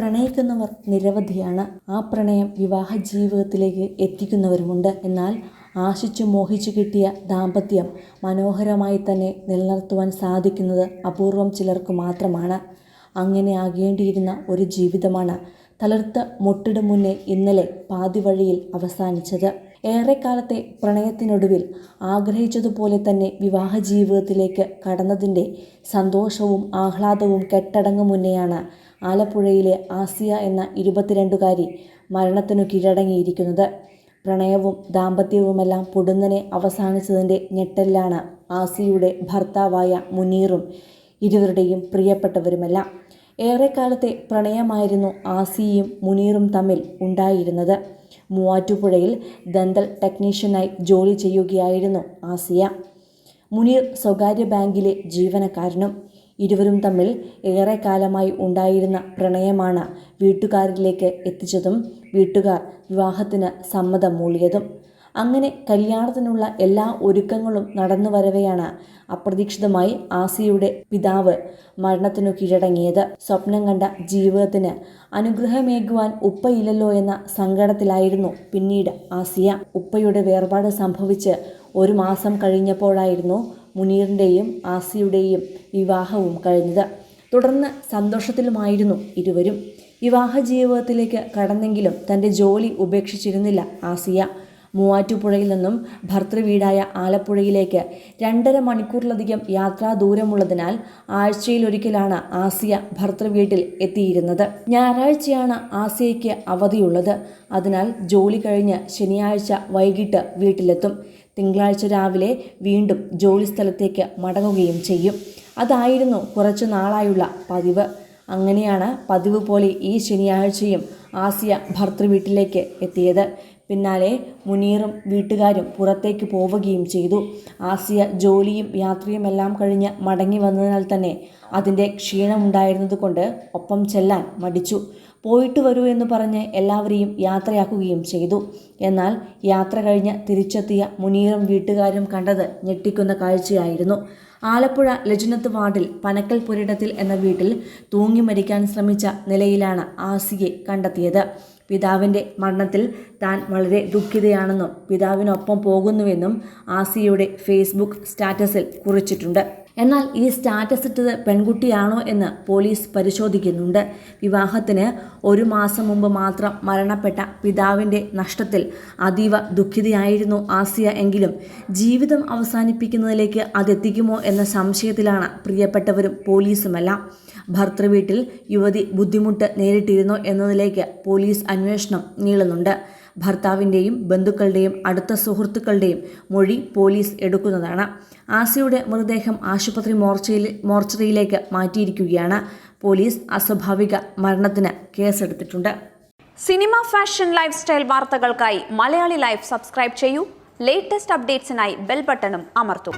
പ്രണയിക്കുന്നവർ നിരവധിയാണ്. ആ പ്രണയം വിവാഹ ജീവിതത്തിലേക്ക് എത്തിക്കുന്നവരുമുണ്ട്. എന്നാൽ ആശിച്ചു മോഹിച്ചു കിട്ടിയ ദാമ്പത്യം മനോഹരമായി തന്നെ നിലനിർത്തുവാൻ സാധിക്കുന്നത് അപൂർവം ചിലർക്ക് മാത്രമാണ്. അങ്ങനെ ആകേണ്ടിയിരുന്ന ഒരു ജീവിതമാണ് തളിർത്ത മുട്ടിടു മുന്നേ ഇന്നലെ പാതിവഴിയിൽ അവസാനിച്ചത്. ഏറെക്കാലത്തെ പ്രണയത്തിനൊടുവിൽ ആഗ്രഹിച്ചതുപോലെ തന്നെ വിവാഹ ജീവിതത്തിലേക്ക് കടന്നതിന്റെ സന്തോഷവും ആഹ്ലാദവും കെട്ടടങ്ങും മുന്നെയാണ് ആലപ്പുഴയിലെ ആസിയ എന്ന ഇരുപത്തിരണ്ടുകാരി മരണത്തിനു കീഴടങ്ങിയിരിക്കുന്നത്. പ്രണയവും ദാമ്പത്യവുമെല്ലാം പൊടുന്നനെ അവസാനിച്ചതിന്റെ ഞെട്ടലിലാണ് ആസിയുടെ ഭർത്താവായ മുനീറും ഇരുവരുടെയും പ്രിയപ്പെട്ടവരുമെല്ലാം. ഏറെക്കാലത്തെ പ്രണയമായിരുന്നു ആസിയും മുനീറും തമ്മിൽ ഉണ്ടായിരുന്നത്. മൂവാറ്റുപുഴയിൽ ദന്തൽ ടെക്നീഷ്യനായി ജോലി ചെയ്യുകയായിരുന്നു ആസിയ. മുനീർ സ്വകാര്യ ബാങ്കിലെ ജീവനക്കാരനും ഇരുവരും തമ്മിൽ ഏറെ കാലമായി ഉണ്ടായിരുന്ന പ്രണയമാണ് വീട്ടുകാരിലേക്ക് എത്തിച്ചതും വീട്ടുകാർ വിവാഹത്തിന് സമ്മതം മൂളിയതും. അങ്ങനെ കല്യാണത്തിനുള്ള എല്ലാ ഒരുക്കങ്ങളും നടന്നു വരവെയാണ് അപ്രതീക്ഷിതമായി ആസിയുടെ പിതാവ് മരണത്തിനു കീഴടങ്ങിയത്. സ്വപ്നം കണ്ട ജീവിതത്തിന് അനുഗ്രഹമേകുവാൻ ഉപ്പയില്ലല്ലോ എന്ന സങ്കടത്തിലായിരുന്നു പിന്നീട് ആസിയ. ഉപ്പയുടെ വേർപാട് സംഭവിച്ച് ഒരു മാസം കഴിഞ്ഞപ്പോഴായിരുന്നു മുനീറിന്റെയും ആസിയുടെയും വിവാഹവും കഴിഞ്ഞത്. തുടർന്ന് സന്തോഷത്തിലുമായിരുന്നു ഇരുവരും. വിവാഹ ജീവിതത്തിലേക്ക് കടന്നെങ്കിലും തന്റെ ജോലി ഉപേക്ഷിച്ചിരുന്നില്ല ആസിയ. മൂവാറ്റുപുഴയിൽ നിന്നും ഭർത്തൃവീടായ ആലപ്പുഴയിലേക്ക് രണ്ടര മണിക്കൂറിലധികം യാത്രാ ദൂരമുള്ളതിനാൽ ആഴ്ചയിലൊരിക്കലാണ് ആസിയ ഭർത്തൃവീട്ടിൽ എത്തിയിരുന്നത്. ഞായറാഴ്ചയാണ് ആസിയയ്ക്ക് അവധിയുള്ളത്. അതിനാൽ ജോലി കഴിഞ്ഞ് ശനിയാഴ്ച വൈകിട്ട് വീട്ടിലെത്തും. തിങ്കളാഴ്ച രാവിലെ വീണ്ടും ജോലിസ്ഥലത്തേക്ക് മടങ്ങുകയും ചെയ്യും. അതായിരുന്നു കുറച്ചു നാളായുള്ള പതിവ്. അങ്ങനെയാണ് പതിവ് പോലെ ഈ ശനിയാഴ്ചയും ആസിയ ഭർത്തൃവീട്ടിലേക്ക് എത്തിയത്. പിന്നാലെ മുനീറും വീട്ടുകാരും പുറത്തേക്ക് പോവുകയും ചെയ്തു. ആസിയ ജോലിയും യാത്രയുമെല്ലാം കഴിഞ്ഞ് മടങ്ങി വന്നതിനാൽ തന്നെ അതിന്റെ ക്ഷീണമുണ്ടായിരുന്നതുകൊണ്ട് ഒപ്പം ചെല്ലാൻ മടിച്ചു. പോയിട്ട് വരൂ എന്ന് പറഞ്ഞ് എല്ലാവരെയും യാത്രയാക്കുകയും ചെയ്തു. എന്നാൽ യാത്ര കഴിഞ്ഞ് തിരിച്ചെത്തിയ മുനീറും വീട്ടുകാരും കണ്ടത് ഞെട്ടിക്കുന്ന കാഴ്ചയായിരുന്നു. ആലപ്പുഴ ലജുനത്ത് വാർഡിൽ പനക്കൽ പുരിടത്തിൽ എന്ന വീട്ടിൽ തൂങ്ങി മരിക്കാൻ ശ്രമിച്ച നിലയിലാണ് ആസിയെ കണ്ടെത്തിയത്. പിതാവിന്റെ മരണത്തിൽ താൻ വളരെ ദുഃഖിതയാണെന്നും പിതാവിനൊപ്പം പോകുന്നുവെന്നും ആസിയയുടെ ഫേസ്ബുക്ക് സ്റ്റാറ്റസിൽ കുറിച്ചിട്ടുണ്ട്. എന്നാൽ ഈ സ്റ്റാറ്റസ് ഇട്ടത് പെൺകുട്ടിയാണോ എന്ന് പോലീസ് പരിശോധിക്കുന്നുണ്ട്. വിവാഹത്തിന് ഒരു മാസം മുമ്പ് മാത്രം മരണപ്പെട്ട പിതാവിന്റെ നഷ്ടത്തിൽ അതീവ ദുഃഖിതയായിരുന്നു ആസിയ എങ്കിലും. ജീവിതം അവസാനിപ്പിക്കുന്നതിലേക്ക് അതെത്തിക്കുമോ എന്ന സംശയത്തിലാണ് പ്രിയപ്പെട്ടവരും പോലീസുമെല്ലാം. ഭർത്തൃവീട്ടിൽ യുവതി ബുദ്ധിമുട്ട് നേരിട്ടിരുന്നോ എന്നതിലേക്ക് പോലീസ് അന്വേഷണം നീളുന്നുണ്ട്. ഭർത്താവിന്റെയും ബന്ധുക്കളുടെയും അടുത്ത സുഹൃത്തുക്കളുടെയും മൊഴി പോലീസ് എടുക്കുന്നതാണ്. ആസിയുടെ മൃതദേഹം ആശുപത്രി മോർച്ചയിൽ മോർച്ചറിയിലേക്ക് മാറ്റിയിരിക്കുകയാണ്. പോലീസ് അസ്വാഭാവിക മരണത്തിന് കേസെടുത്തിട്ടുണ്ട്. സിനിമ ഫാഷൻ ലൈഫ് സ്റ്റൈൽ വാർത്തകൾക്കായി മലയാളി ലൈഫ് സബ്സ്ക്രൈബ് ചെയ്യൂ. ലേറ്റസ്റ്റ് അപ്ഡേറ്റ്സിനായി ബെൽ ബട്ടണും അമർത്തും.